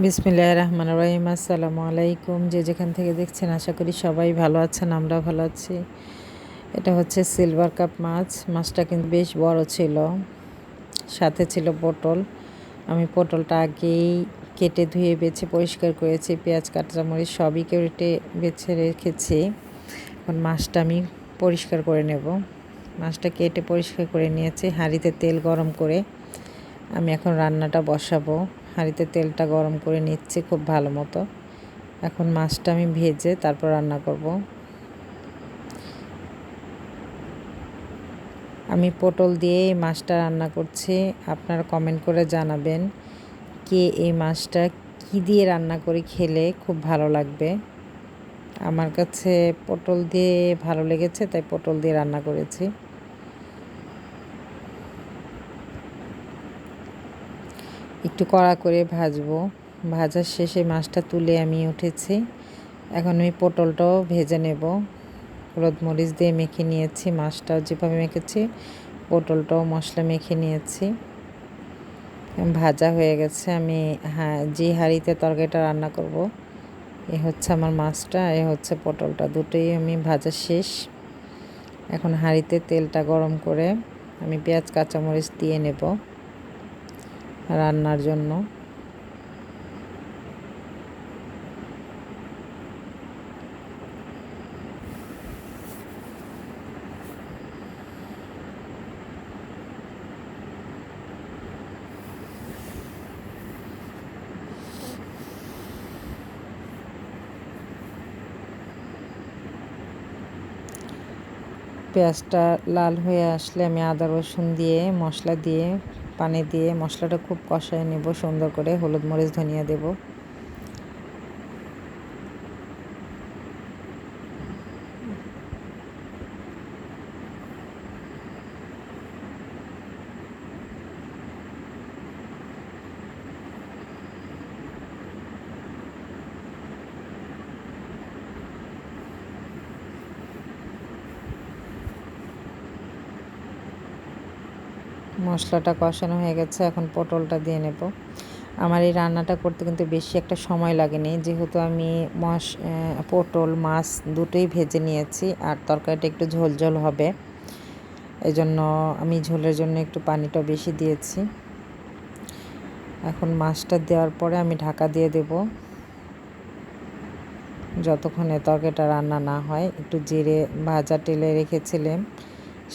বিসমিল্লাহ রহমান রহিম। আসসালামু আলাইকুম। যে যেখান থেকে দেখছেন, আশা করি সবাই ভালো আছেন আমরা ভালো আছি। এটা হচ্ছে সিলভার কাপ মাছ। মাছটা কিন্তু বেশ বড় ছিল, সাথে ছিল পটল। আমি পটলটা আগেই কেটে ধুয়ে বেছে পরিষ্কার করেছি। পেঁয়াজ কাটা কাঁচামরিচ সবই কেটে বেছে রেখেছি। এখন মাছটা আমি পরিষ্কার করে নেব। মাছটা কেটে পরিষ্কার করে নিয়েছি। হাঁড়িতে তেল গরম করে আমি এখন রান্নাটা বসাবো। হাঁড়িতে তেলটা গরম করে নিচ্ছি খুব ভালো মতো। এখন মাছটা আমি ভেজে তারপর রান্না করব। আমি পটল দিয়ে এই মাছটা রান্না করছি। আপনারা কমেন্ট করে জানাবেন কে এই মাছটা কি দিয়ে রান্না করে খেলে খুব ভালো লাগবে। আমার কাছে পটল দিয়ে ভালো লেগেছে, তাই পটল দিয়ে রান্না করেছি। একটু কড়া করে ভাজবো। ভাজার শেষে মাছটা তুলে আমি উঠেছি। এখন আমি পটলটাও ভেজে নেব। হলুদ মরিচ দিয়ে মেখে নিয়েছি মাছটাও যেভাবে মেখেছি, পটলটাও মশলা মেখে নিয়েছি। ভাজা হয়ে গেছে। আমি হ্যাঁ যে হাঁড়িতে তরকারিটা রান্না করব, এ হচ্ছে আমার মাছটা, এ হচ্ছে পটলটা। দুটোই আমি ভাজা শেষ। এখন হাঁড়িতে তেলটা গরম করে আমি পেঁয়াজ, কাঁচামরিচ দিয়ে নেব। রান্নার জন্য। পেঁয়াজটা লাল হয়ে আসলে আমি আদা রসুন দিয়ে মশলা দিয়ে পানি দিয়ে মশলাটা খুব কষায় নেব সুন্দর করে হলুদ মরিচ ধনিয়া দেব। মশলাটা কষানো হয়ে গেছে, এখন পটলটা দিয়ে নেব। আমার এই রান্নাটা করতে কিন্তু বেশি একটা সময় লাগেনি। যেহেতু আমি মশ পটল, মাছ দুটোই ভেজে নিয়েছি, আর তরকারিটা একটু ঝোল ঝোল হবে। এই জন্য আমি ঝোলের জন্য একটু পানিটা বেশি দিয়েছি। এখন মাছটা দেওয়ার পরে আমি ঢাকা দিয়ে দেব। যতক্ষণে তরকারিটা রান্না না হয়, একটু জিরে ভাজা টেলে রেখেছিলাম,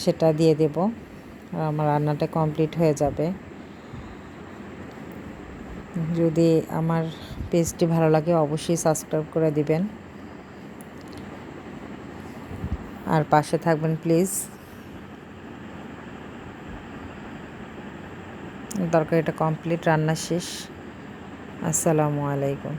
সেটা দিয়ে দেবো। আর আমার রান্নাটা কমপ্লিট হয়ে যাবে। যদি আমার পেজটি ভালো লাগে অবশ্যই সাবস্ক্রাইব করে দিবেন। আর পাশে থাকবেন প্লিজ। তরকারিটা কমপ্লিট, রান্না শেষ। আসসালামু আলাইকুম।